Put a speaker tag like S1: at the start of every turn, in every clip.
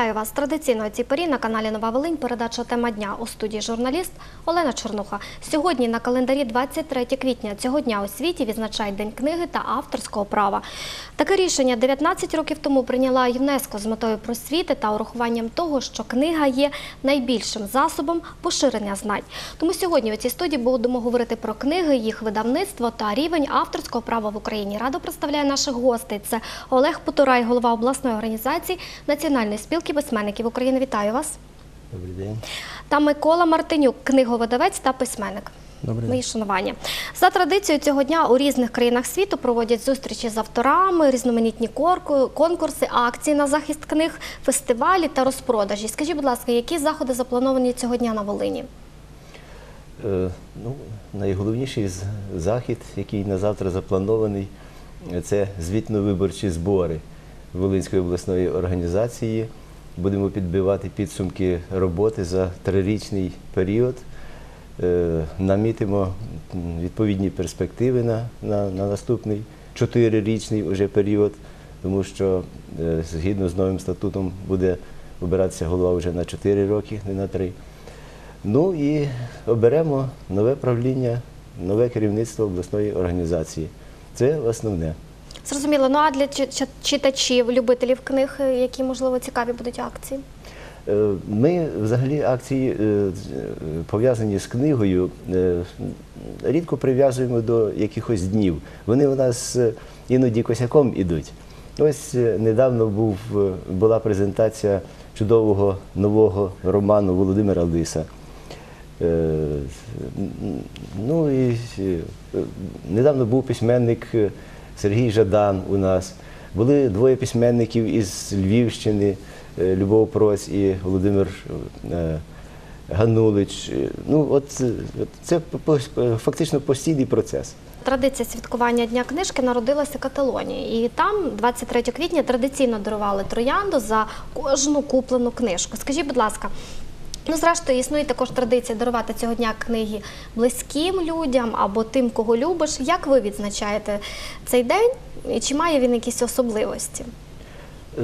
S1: Вітаю вас традиційно у цій порі на каналі Нова Волинь. Передача тема дня у студії журналіст Олена Чернуха. Сьогодні на календарі 23 квітня цього дня у світі відзначають День книги та авторського права. Таке рішення 19 років тому прийняла ЮНЕСКО з метою просвіти та урахуванням того, що книга є найбільшим засобом поширення знань. Тому сьогодні у цій студії будемо говорити про книги, їх видавництво та рівень авторського права в Україні. Радо представляє наших гостей. Це Олег Потурай, голова обласної організації Національної спілки письменників України. Вітаю вас.
S2: Добрий день.
S1: Та Микола Мартинюк, книговидавець та письменник.
S2: Добрий
S1: Мої шанування. За традицією цього дня у різних країнах світу проводять зустрічі з авторами, різноманітні конкурси, акції на захист книг, фестивалі та розпродажі. Скажіть, будь ласка, які заходи заплановані цього дня на Волині?
S2: Е, ну, найголовніший захід, який на завтра запланований, це звітно-виборчі збори Волинської обласної організації. Будемо підбивати підсумки роботи за трирічний період. Е, намітимо відповідні перспективи на, на, на наступний чотирирічний уже період, тому що е, згідно з новим статутом буде обиратися голова вже на 4 роки, не на 3. Ну і оберемо нове правління, нове керівництво обласної організації. Це основне.
S1: Зрозуміло, ну а для чи- чи- читачів, любителів книг, е, які можливо цікаві будуть акції?
S2: Е, Ми взагалі акції е, пов'язані з книгою рідко прив'язуємо до якихось днів. Вони у нас іноді косяком ідуть. Ось недавно був, була презентація чудового нового роману Володимира Лиса. Ну і недавно був письменник Сергій Жадан у нас. Були двоє письменників із Львівщини, е, Любов Прось і Володимир е, Ганулич. Е, Ну, от це фактично постійний процес.
S1: Традиція святкування Дня книжки народилася в Каталонії. І там 23 квітня традиційно дарували троянду за кожну куплену книжку. Скажіть, будь ласка, ну зрештою існує також традиція дарувати цього дня книги близьким людям або тим, кого любиш. Як ви відзначаєте цей день? І чи має він якісь особливості?
S2: Е,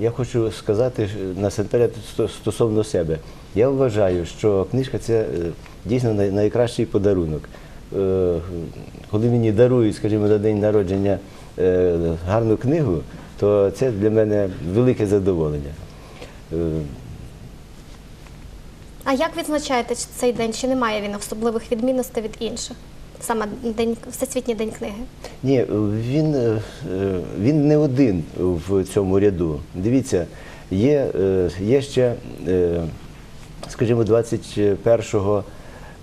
S2: Я хочу сказати насамперед стосовно себе. Я вважаю, що книжка це е, дійсно найкращий подарунок. Е, Коли мені дарують, скажімо, на день народження е, гарну книгу, то це для мене велике задоволення.
S1: А як відзначаєте цей день? Чи немає він особливих відмінностей від інших? Саме день Всесвітній день книги?
S2: Ні, він, е, він не один в цьому ряду. Дивіться, є, е, є ще, е, скажімо, 21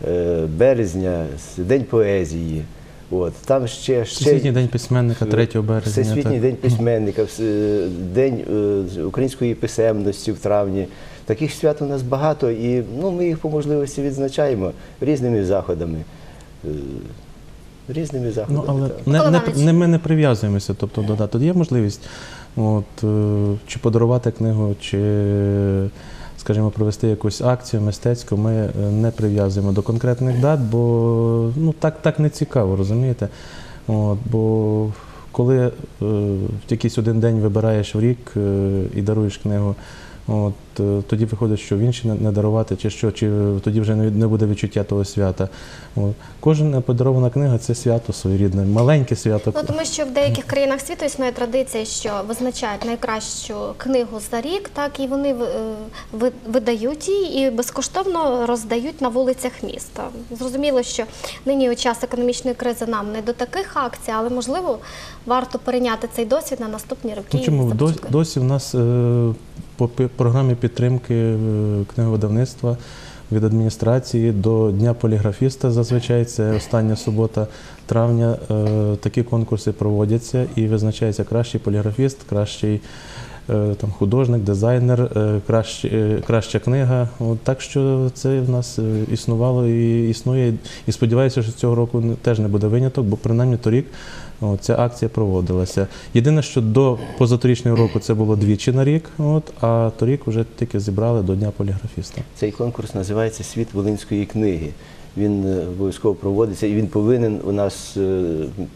S2: е, березня, День поезії. От, там ще, ще
S3: Всесвітній день письменника 3 березня.
S2: Всесвітній
S3: так.
S2: день письменника, День української писемності в травні. Таких свят у нас багато, і ну, ми їх по можливості відзначаємо різними заходами. Е, Різними заходами.
S3: Ну, але не, не, не, ми не прив'язуємося, тобто до дат. Тут є можливість от, е, чи подарувати книгу, чи, скажімо, провести якусь акцію мистецьку. Ми е, не прив'язуємо до конкретних дат, бо ну, так, так не цікаво, розумієте? От, бо коли е, в якийсь один день вибираєш в рік е, і даруєш книгу, От е, тоді виходить, що в інші не- дарувати, чи що, чи тоді вже не буде відчуття того свята. От. Кожна подарована книга це свято своєрідне, маленьке свято.
S1: Ну тому що в деяких країнах світу існує традиція, що визначають найкращу книгу за рік, так і вони е, видають її і безкоштовно роздають на вулицях міста. Зрозуміло, що нині у час економічної кризи нам не до таких акцій, але можливо варто перейняти цей досвід на наступні роки.
S3: Ну, чому досі, в нас е, по програмі підтримки е, книговидавництва від адміністрації до Дня поліграфіста зазвичай це остання субота травня. е, Такі конкурси проводяться і визначається кращий поліграфіст, кращий там художник, дизайнер, е, кращ- е, краща книга. От, так що це в нас е, існувало і існує. І сподіваюся, що цього року теж не буде виняток, бо принаймні торік От, ця акція проводилася. Єдине, що до позаторічного року це було двічі на рік, от, а торік вже тільки зібрали до Дня поліграфіста.
S2: Цей конкурс називається Світ Волинської книги. Він е, обов'язково проводиться і він повинен у нас е,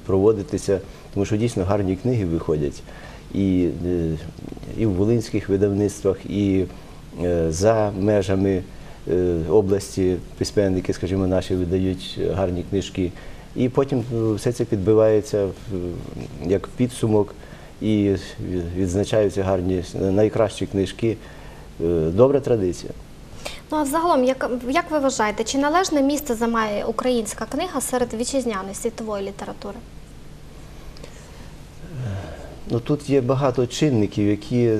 S2: проводитися, тому що дійсно гарні книги виходять. І, е, і в волинських видавництвах, і е, за межами е, області письменники, скажімо, наші видають гарні книжки. І потім все це підбивається як підсумок і відзначаються гарні найкращі книжки. Добра традиція.
S1: Ну а взагалом, як, як ви вважаєте, чи належне місце займає українська книга серед вітчизняної світової літератури?
S2: Ну, тут є багато чинників, які,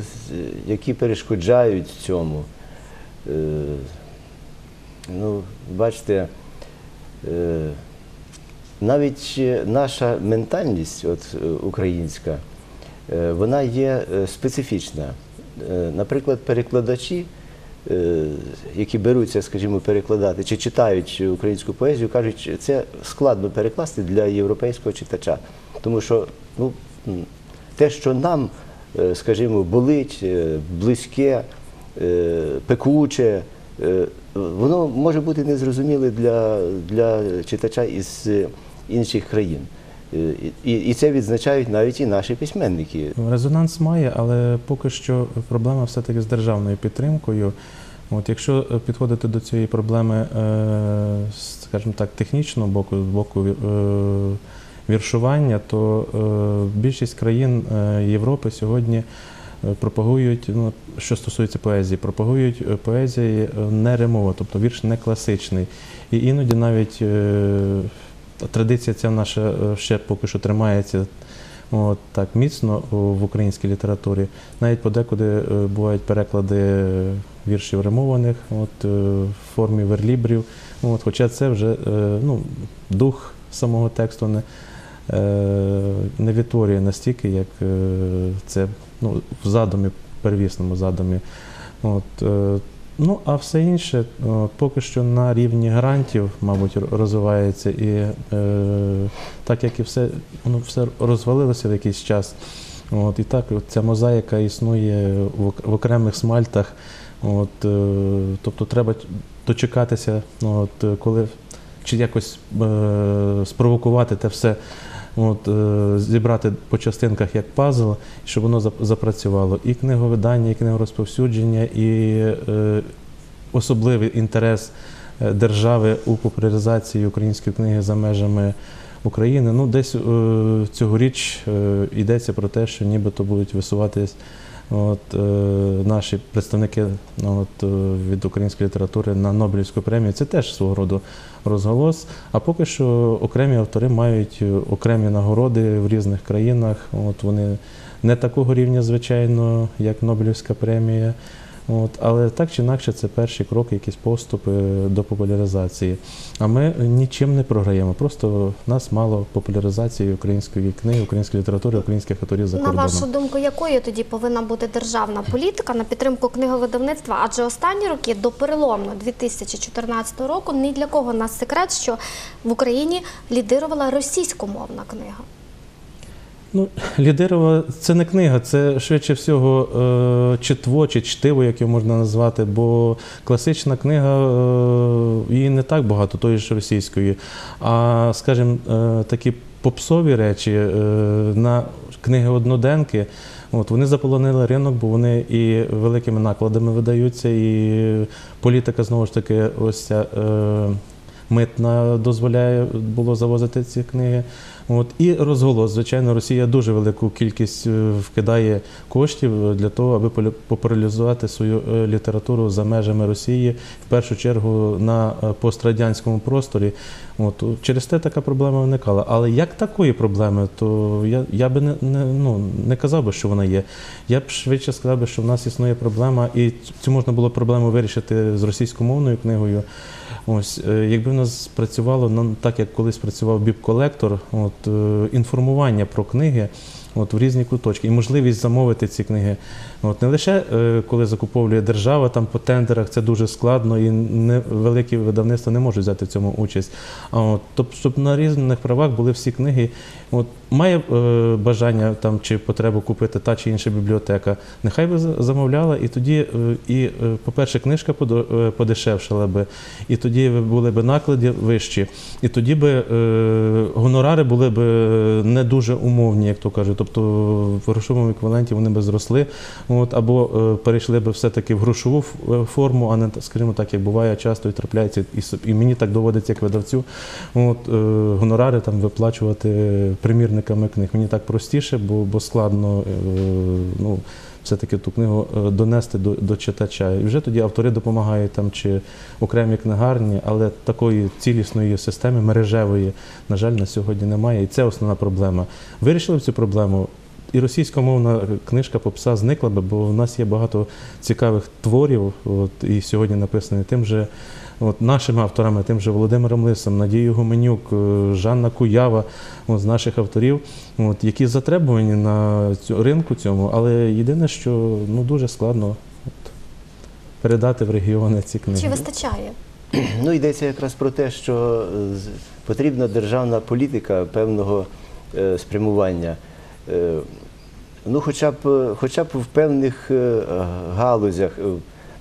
S2: які перешкоджають цьому. Е, ну, бачите, е, навіть наша ментальність, от, е, українська, е, вона є е, специфічна. Е, Наприклад, перекладачі, е, які беруться, скажімо, перекладати чи читають українську поезію, кажуть, це складно перекласти для європейського читача. Тому що ну, те, що нам, е, скажімо, болить, е, близьке, е, пекуче, воно може бути незрозуміле для, для читача із інших країн. І, і це відзначають навіть і наші письменники.
S3: Резонанс має, але поки що проблема все-таки з державною підтримкою. От якщо підходити до цієї проблеми, скажімо так, технічного боку, з боку віршування, то е, більшість країн е, Європи сьогодні е, пропагують, ну, що стосується поезії, пропагують поезії не римово, тобто вірш не класичний. І іноді навіть традиція ця наша ще поки що тримається От так міцно в українській літературі. Навіть подекуди бувають переклади віршів римованих, от, в формі верлібрів. От, хоча це вже ну, дух самого тексту не, не відтворює настільки, як е, це ну, в задумі, первісному задумі. От, е, ну, а все інше поки що на рівні грантів, мабуть, розвивається. І е, так як і все, воно все розвалилося в якийсь час. От, і так ця мозаїка існує в, окремих смальтах. От, е, тобто треба дочекатися, ну, от, е, коли чи якось е, спровокувати те все, от, е, зібрати по частинках як пазл, щоб воно запрацювало. І книговидання, і книгорозповсюдження, і е, особливий інтерес е, держави у популяризації української книги за межами України. Ну, десь е, цьогоріч йдеться про те, що нібито будуть висуватись от, е, наші представники от, е, від української літератури на Нобелівську премію. Це теж свого роду розголос. А поки що окремі автори мають е, окремі нагороди в різних країнах. От вони не такого рівня, звичайно, як Нобелівська премія. От, але так чи інакше, це перші кроки, якісь поступи до популяризації. А ми нічим не програємо. Просто в нас мало популяризації української книги, української літератури, українських авторів за
S1: На вашу думку, якою тоді повинна бути державна політика на підтримку книговидавництва? Адже останні роки до переломного 2014 року ні для кого нас секрет, що в Україні лідирувала російськомовна книга.
S3: Ну, Лідирова це не книга, це швидше всього е, читво чи чтиво, як його можна назвати, бо класична книга е, її не так багато, тої ж російської. А, скажімо, е, такі попсові речі на книги одноденки. От вони заполонили ринок, бо вони і великими накладами видаються, і політика знову ж таки, ось ця митна дозволяє було завозити ці книги. От і розголос. Звичайно, Росія дуже велику кількість е, вкидає коштів для того, аби популяризувати свою е, літературу за межами Росії, в першу чергу на е, пострадянському просторі. От через те така проблема виникала. Але як такої проблеми, то я, я би не, не, ну, не казав би, що вона є. Я б швидше сказав би, що в нас існує проблема, і цю можна було проблему вирішити з російськомовною книгою. Ось, е, якби в нас працювало ну, так, як колись працював біб-колектор, е, інформування про книги от, в різні куточки і можливість замовити ці книги. От, не лише е, коли закуповує держава там по тендерах, це дуже складно, і не, великі видавництва не можуть взяти в цьому участь. А от, тобто, щоб на різних правах були всі книги. От, має е, бажання там, чи потребу купити та чи інша бібліотека, нехай би замовляла, і тоді, е, і, е, по-перше, книжка е, подешевшала би, і тоді були б наклади вищі, і тоді би е, гонорари були б не дуже умовні, як то кажуть. Тобто в грошовому еквіваленті вони би зросли, от, або е, перейшли би все-таки в грошову е, форму, а не, скажімо так, як буває часто і трапляється, і, і мені так доводиться як видавцю, от, е, гонорари там виплачувати примірниками книг. Мені так простіше, бо, бо складно ну, все-таки ту книгу е, донести до, до читача. І вже тоді автори допомагають там чи окремі книгарні, але такої цілісної системи мережевої, на жаль, на сьогодні немає. І це основна проблема. Вирішили б цю проблему. І російськомовна книжка попса зникла би, бо в нас є багато цікавих творів, от, і сьогодні написані тим же от, нашими авторами, тим же Володимиром Лисом, Надією Гуменюк, е, Жанна Куява от, з наших авторів, от, які затребувані на цю, ринку цьому, але єдине, що ну, дуже складно от, передати в регіони ці книги.
S1: Чи вистачає?
S2: Ну, йдеться якраз про те, що е, потрібна державна політика певного е, спрямування. Е, Ну, хоча б, хоча б в певних галузях,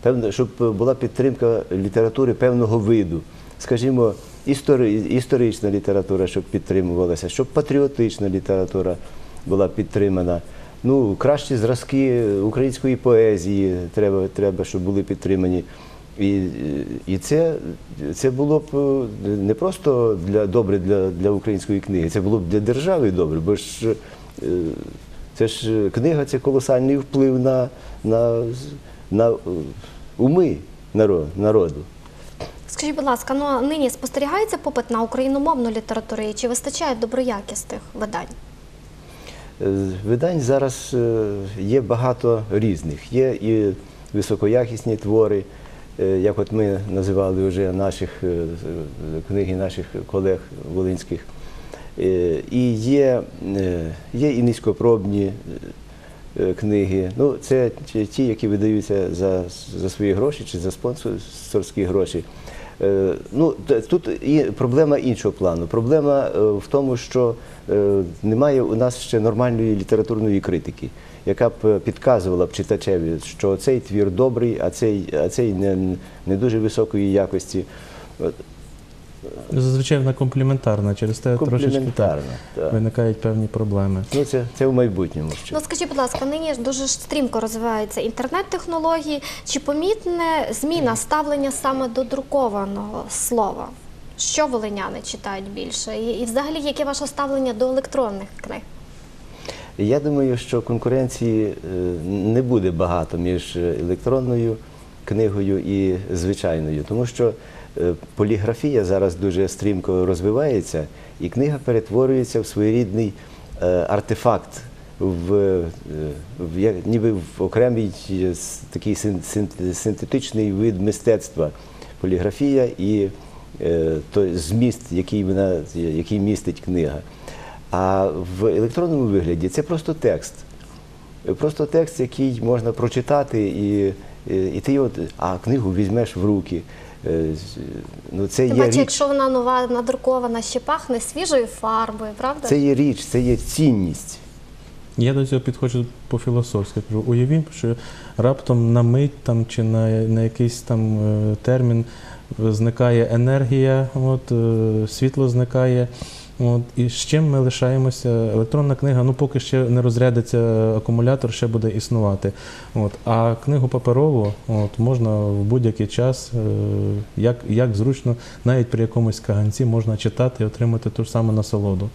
S2: певно, щоб була підтримка літератури певного виду. Скажімо, істори, історична література, щоб підтримувалася, щоб патріотична література була підтримана. Ну, кращі зразки української поезії треба, треба щоб були підтримані. І, і це, це було б е, не просто для, добре для, для української книги, це було б для держави добре, бо ж е, це ж книга це колосальний вплив на, на, на уми народу.
S1: Скажіть, будь ласка, ну а нині спостерігається попит на україномовну літературу і чи вистачає доброякісних видань?
S2: Е, Видань зараз е, є багато різних. Є і високоякісні твори, е, як от ми називали вже наших книги наших колег волинських. І є, є і низькопробні книги. Ну, це ті- які видаються за, за свої гроші чи за спонсорські гроші. Е, Ну, тут і проблема іншого плану. Проблема е, в тому, що е, немає у нас ще нормальної літературної критики, яка б е, підказувала б читачеві, що цей твір добрий, а цей, а цей не, не дуже високої якості.
S3: Зазвичай вона компліментарна, через те трошечки так,
S2: Компліментарна. так.
S3: виникають певні проблеми.
S2: Ну, це, це в майбутньому ще.
S1: Ну скажіть, будь ласка, нині ж дуже ж стрімко розвиваються інтернет-технології. Чи помітне зміна ставлення саме до друкованого слова? Що волиняни читають більше? І, і взагалі, яке ваше ставлення до електронних книг?
S2: Я думаю, що конкуренції е, не буде багато між електронною книгою і звичайною, тому що е, поліграфія зараз дуже стрімко розвивається, і книга перетворюється в своєрідний е, артефакт, в, е, в ніби в окремий е, такий син- син- синтетичний вид мистецтва. Поліграфія і е, той зміст, який вона який містить книга. А в електронному вигляді це просто текст. Просто текст, який можна прочитати, і, і, ти його, а книгу візьмеш в руки. Е, Ну, це
S1: Тим
S2: є річ,
S1: якщо вона нова надрукована, ще пахне свіжою фарбою, правда?
S2: це є річ, це є цінність.
S3: Я до цього підходжу по-філософськи. Кажу, уявім, що раптом на мить там, чи на, на якийсь там е, термін зникає енергія, от, е, світло зникає. От, і з чим ми лишаємося? Електронна книга, ну поки ще не розрядиться акумулятор, ще буде існувати. От, а книгу паперову от, можна в будь-який час, е, як, як зручно, навіть при якомусь каганці можна читати і отримати ту ж саму насолоду.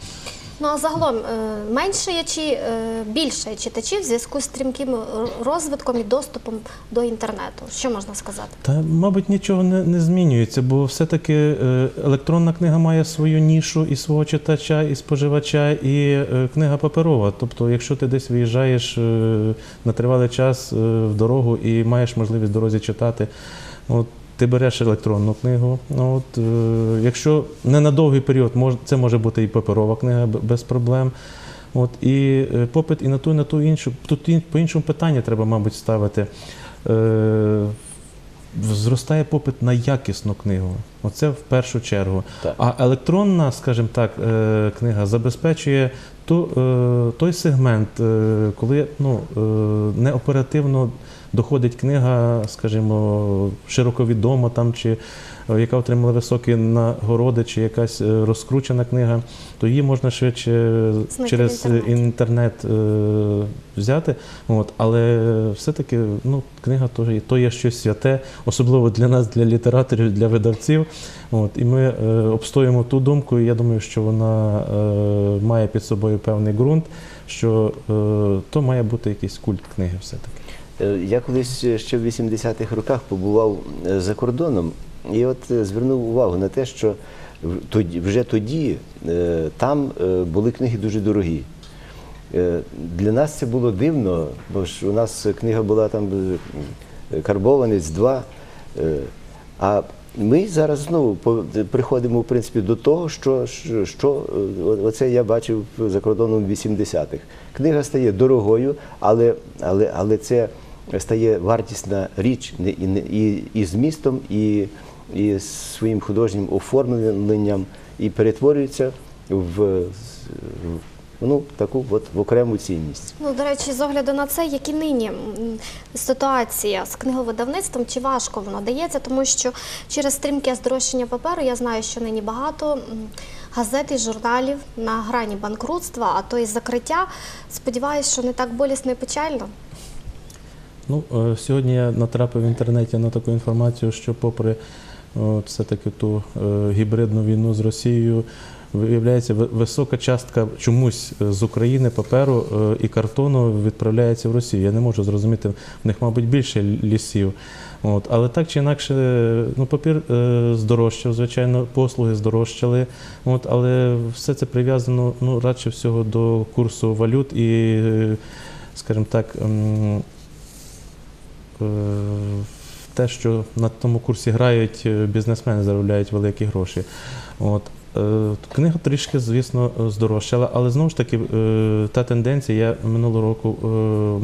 S1: Ну а загалом е, менше є чи е, більше читачів в зв'язку з стрімким розвитком і доступом до інтернету? Що можна сказати?
S3: Та, мабуть, нічого не, не змінюється, бо все-таки е, електронна книга має свою нішу і свого читача, і споживача, і книга паперова. Тобто, якщо ти десь виїжджаєш на тривалий час в дорогу і маєш можливість в дорозі читати, от, ти береш електронну книгу. Ну, От, е, якщо не на довгий період, мож, це може бути і паперова книга без проблем. От, і е, попит і на ту, і на ту іншу. Тут ін- по іншому питання треба, мабуть, ставити. Е, зростає попит на якісну книгу. Оце в першу чергу.
S2: Так.
S3: А електронна, скажімо так, е, книга забезпечує ту, е, той сегмент, е, коли ну, е, не оперативно доходить книга, скажімо, широко відома там, чи яка отримала високі нагороди, чи якась розкручена книга, то її можна швидше
S1: Знайти
S3: через інтернет е, взяти. От, але все-таки ну, книга то, то є щось святе, особливо для нас, для літераторів, для видавців. От, і ми обстоїмо ту думку, і я думаю, що вона має під собою певний ґрунт, що е, то має бути якийсь культ книги все-таки.
S2: Е, Я колись ще в 80-х роках побував е, за кордоном і от е, звернув увагу на те, що вже тоді е, там е, були книги дуже дорогі. Е, Для нас це було дивно, бо ж у нас книга була там е, карбованець 2. е, А ми зараз знову приходимо в принципі до того, що, що, е, оце я бачив за кордоном 80-х. Книга стає дорогою, але, але, але це стає вартісна річ і, і, і змістом, і, і своїм художнім оформленням, і перетворюється в ну, таку от, в окрему цінність.
S1: Ну, до речі, з огляду на це, які нині ситуація з книговидавництвом, чи важко воно дається, тому що через стрімке здорожчання паперу я знаю, що нині багато газет і журналів на грані банкрутства, а то і закриття. Сподіваюсь, що не так болісно і печально.
S3: Ну, е, сьогодні я натрапив в інтернеті на таку інформацію, що попри все-таки ту е, гібридну війну з Росією, виявляється, висока частка чомусь е, з України паперу е, і картону відправляється в Росію. Я не можу зрозуміти, в них, мабуть, більше лісів. От, але так чи інакше, ну, папір е, здорожчав, звичайно, послуги здорожчали. От, але все це прив'язано ну, радше всього до курсу валют і, скажімо так, те, що на тому курсі грають бізнесмени, заробляють великі гроші. От. Е, Книга трішки, звісно, здорожчала, але знову ж таки е, та тенденція. Я минулого року е,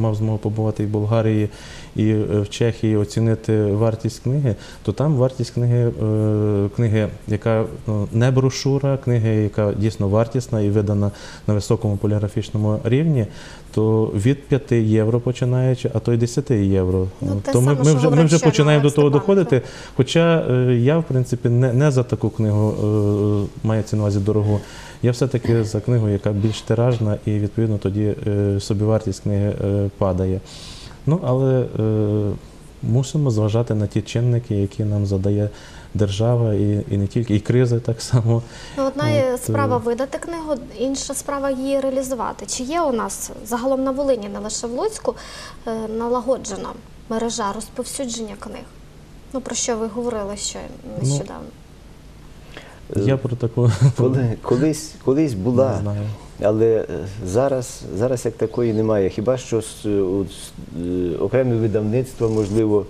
S3: мав змогу побувати в Болгарії, і е, в Чехії оцінити вартість книги, то там вартість книги, е, книги, яка ну, не брошура, книги, яка дійсно вартісна і видана на високому поліграфічному рівні, то від 5 євро починаючи, а то й 10 євро.
S1: Ну,
S3: то ми,
S1: саме,
S3: ми вже, ми вже починаємо до того доходити. Хоча е, я, в принципі, не, не за таку книгу мається на увазі дорогу. Я все-таки за книгу, яка більш тиражна, і відповідно тоді е, собівартість книги падає. Ну, але е, мусимо зважати на ті чинники, які нам задає держава, і, і не тільки, і кризи так само.
S1: Ну, одна
S3: От, е,
S1: справа видати книгу, інша справа її реалізувати. Чи є у нас загалом на Волині, не лише в Луцьку, е, налагоджена мережа розповсюдження книг? Ну про що ви говорили ще нещодавно?
S3: Я про таку
S2: Коли, колись, колись була.
S3: не знаю.
S2: Але е, зараз, зараз як такої немає. Хіба що з- е, окремі видавництва, можливо,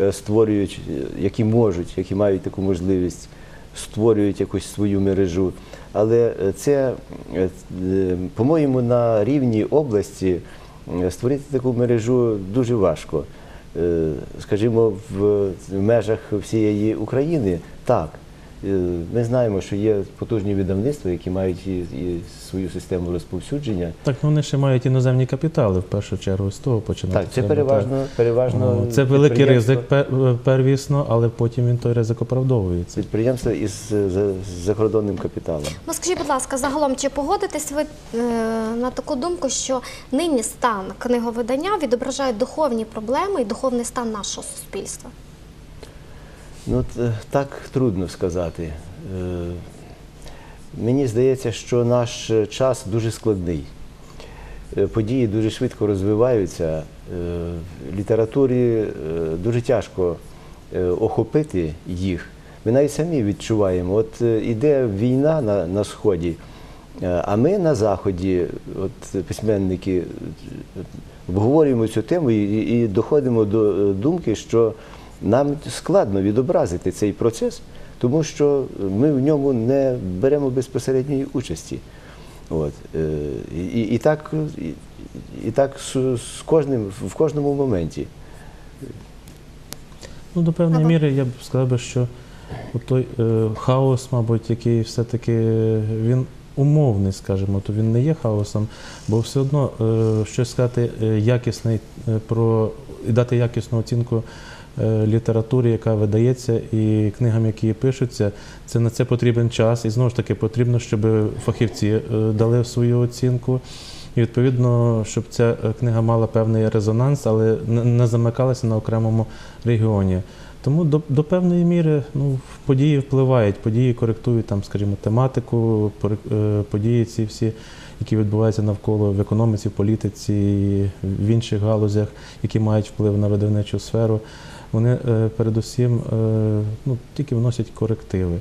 S2: е, створюють, е, які можуть, які мають таку можливість, створюють якусь свою мережу. Але е, це, е, е, по-моєму, на рівні області е, створити таку мережу дуже важко. Е, Скажімо, в межах всієї України так. Е, Ми знаємо, що є потужні видавництва, які мають і, і свою систему розповсюдження.
S3: Так, ну вони ще мають іноземні капітали в першу чергу, з того починати.
S2: Так, це переважно, переважно
S3: О, Це великий ризик пер- первісно, але потім він той ризик оправдовується.
S2: Підприємства із е, з закордонним капіталом.
S1: Ну скажіть, будь ласка, загалом чи погодитесь ви е, на таку думку, що нині стан книговидання відображає духовні проблеми і духовний стан нашого суспільства?
S2: Ну, е, так трудно сказати. Е, Мені здається, що наш е, час дуже складний. Події дуже швидко розвиваються. Літературі дуже тяжко охопити їх. Ми навіть самі відчуваємо, от іде війна на, на Сході, а ми на Заході, от письменники, обговорюємо цю тему і, і доходимо до думки, що нам складно відобразити цей процес, тому що ми в ньому не беремо безпосередньої участі. От. е, І, і, так, і, і так з, кожним, в кожному моменті.
S3: Ну, до певної міри я б сказав, би, що той е, хаос, мабуть, який все-таки він умовний, скажімо, то він не є хаосом, бо все одно е, щось сказати е, якісне е, про і дати якісну оцінку е, літературі, яка видається, і книгам, які пишуться, це на це потрібен час. І знову ж таки потрібно, щоб фахівці е, дали свою оцінку. І відповідно, щоб ця е, книга мала певний резонанс, але не- замикалася на окремому регіоні. Тому до, до певної міри ну, події впливають, події коректують там, скажімо, тематику, е, події ці всі, які відбуваються навколо в економіці, в політиці, в інших галузях, які мають вплив на видавничу сферу. Вони е, передусім е, ну, тільки вносять корективи.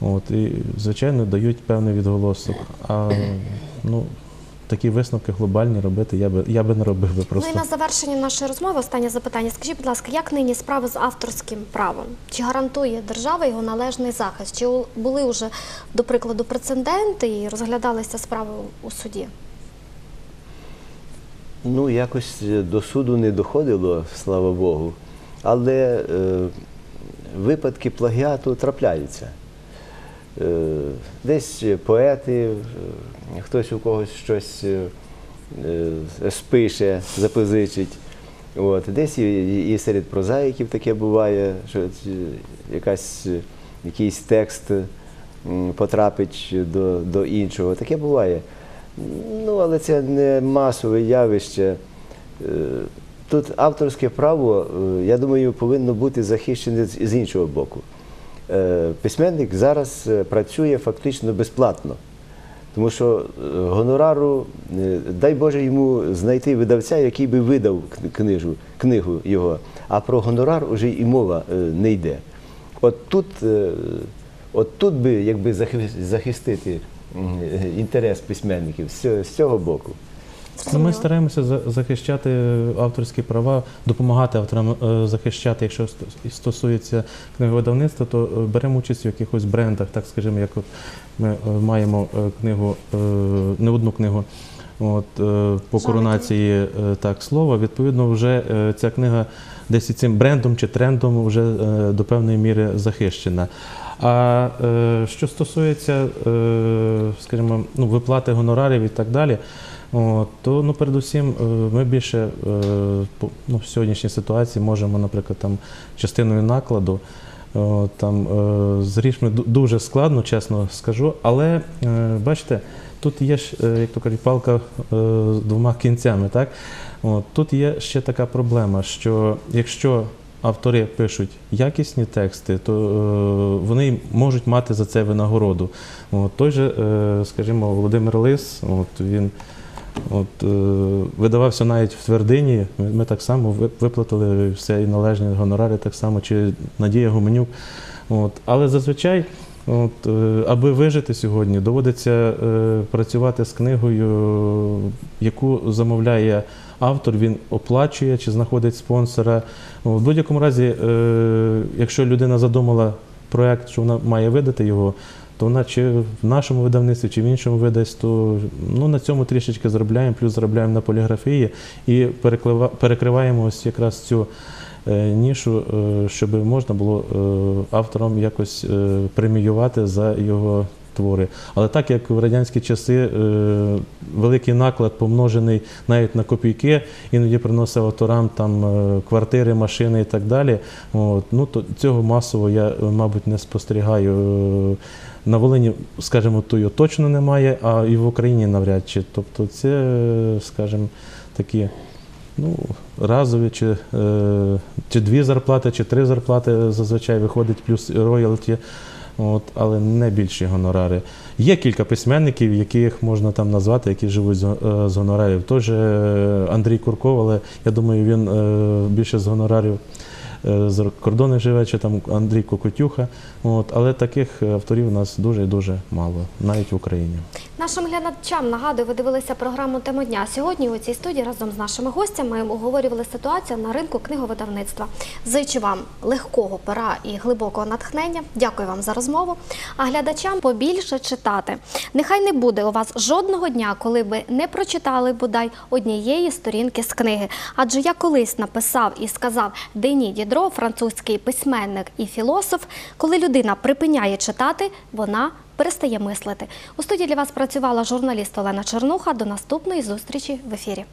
S3: От, і, звичайно, дають певний відголосок. А ну, такі висновки глобальні робити я би, я би не робив би
S1: Ну
S3: просто.
S1: і на завершення нашої розмови останнє запитання. Скажіть, будь ласка, як нині справи з авторським правом? Чи гарантує держава його належний захист? Чи були вже, до прикладу, прецеденти і розглядалися справи у суді?
S2: Ну, якось е, до суду не доходило, слава Богу. Але е, випадки плагіату трапляються. Е, десь поети, е, хтось у когось щось е, спише, запозичить. От. Десь і, серед прозаїків таке буває, що якась, якийсь текст потрапить до, до іншого. Таке буває. Ну, але це не масове явище. Тут авторське право, я думаю, повинно бути захищене з іншого боку. Е, Письменник зараз е, працює фактично безплатно. Тому що е, гонорару, дай Боже йому знайти видавця, який би видав книжу, книгу його, а про гонорар уже і мова не йде. От тут, от тут би якби захистити інтерес письменників з цього боку.
S3: Ну, Ми стараємося за- захищати авторські права, допомагати авторам е, захищати. Якщо ст- стосується книговидавництва, то е, беремо участь в якихось брендах, так скажімо, як от ми е, маємо книгу, не одну книгу. От, по коронації так слова, відповідно, вже ця книга десь і цим брендом чи трендом вже до певної міри захищена. А що стосується, скажімо, ну, виплати гонорарів і так далі, От, то ну, передусім е, ми більше е, ну, в сьогоднішній ситуації можемо, наприклад, там частиною накладу. Там е, з грішми дуже складно, чесно скажу. Але бачите, тут є ж, як то кажуть, палка з двома кінцями. Так? От, тут є ще така проблема, що якщо автори пишуть якісні тексти, то вони можуть мати за це винагороду. От, той же, скажімо, Володимир Лис, от, він От, е, видавався навіть в твердині. Ми, ми так само виплатили все і належні гонорари, так само, чи Надія Гуменюк. От. Але зазвичай, от, е, аби вижити сьогодні, доводиться е, працювати з книгою, яку замовляє автор, він оплачує чи знаходить спонсора. В будь-якому разі, е, якщо людина задумала проект, що вона має видати його, то вона чи в нашому видавництві, чи в іншому видасть, то ну, на цьому трішечки заробляємо, плюс заробляємо на поліграфії і перекриваємо ось якраз цю е, нішу, е, щоб можна було е, авторам якось преміювати за його твори. Але так як в радянські часи е, великий наклад помножений навіть на копійки, іноді приносив авторам там е, квартири, машини і так далі. От, ну, то цього масово я, е, мабуть, не спостерігаю. На Волині, скажімо, тою точно немає, а і в Україні навряд чи. Тобто це, скажімо, такі ну, разові, чи, чи дві зарплати, чи три зарплати зазвичай виходить, плюс роялті. От, але не більші гонорари. Є кілька письменників, яких можна там назвати, які живуть з, е, гонорарів. Той же е, Андрій Курков, але я думаю, він е, більше з гонорарів з кордону живе, чи там Андрій Кокотюха. От, але таких авторів у нас дуже і дуже мало, навіть в Україні.
S1: Нашим глядачам нагадую, ви дивилися програму Тема дня. Сьогодні у цій студії разом з нашими гостями обговорювали ситуацію на ринку книговидавництва. Зичу вам легкого пера і глибокого натхнення. Дякую вам за розмову. А глядачам побільше читати. Нехай не буде у вас жодного дня, коли ви не прочитали бодай однієї сторінки з книги. Адже я колись написав і сказав Дені Дідро, французький письменник і філософ, коли людина припиняє читати, вона перестає мислити. У студії для вас працювала журналіст Олена Чернуха. До наступної зустрічі в ефірі.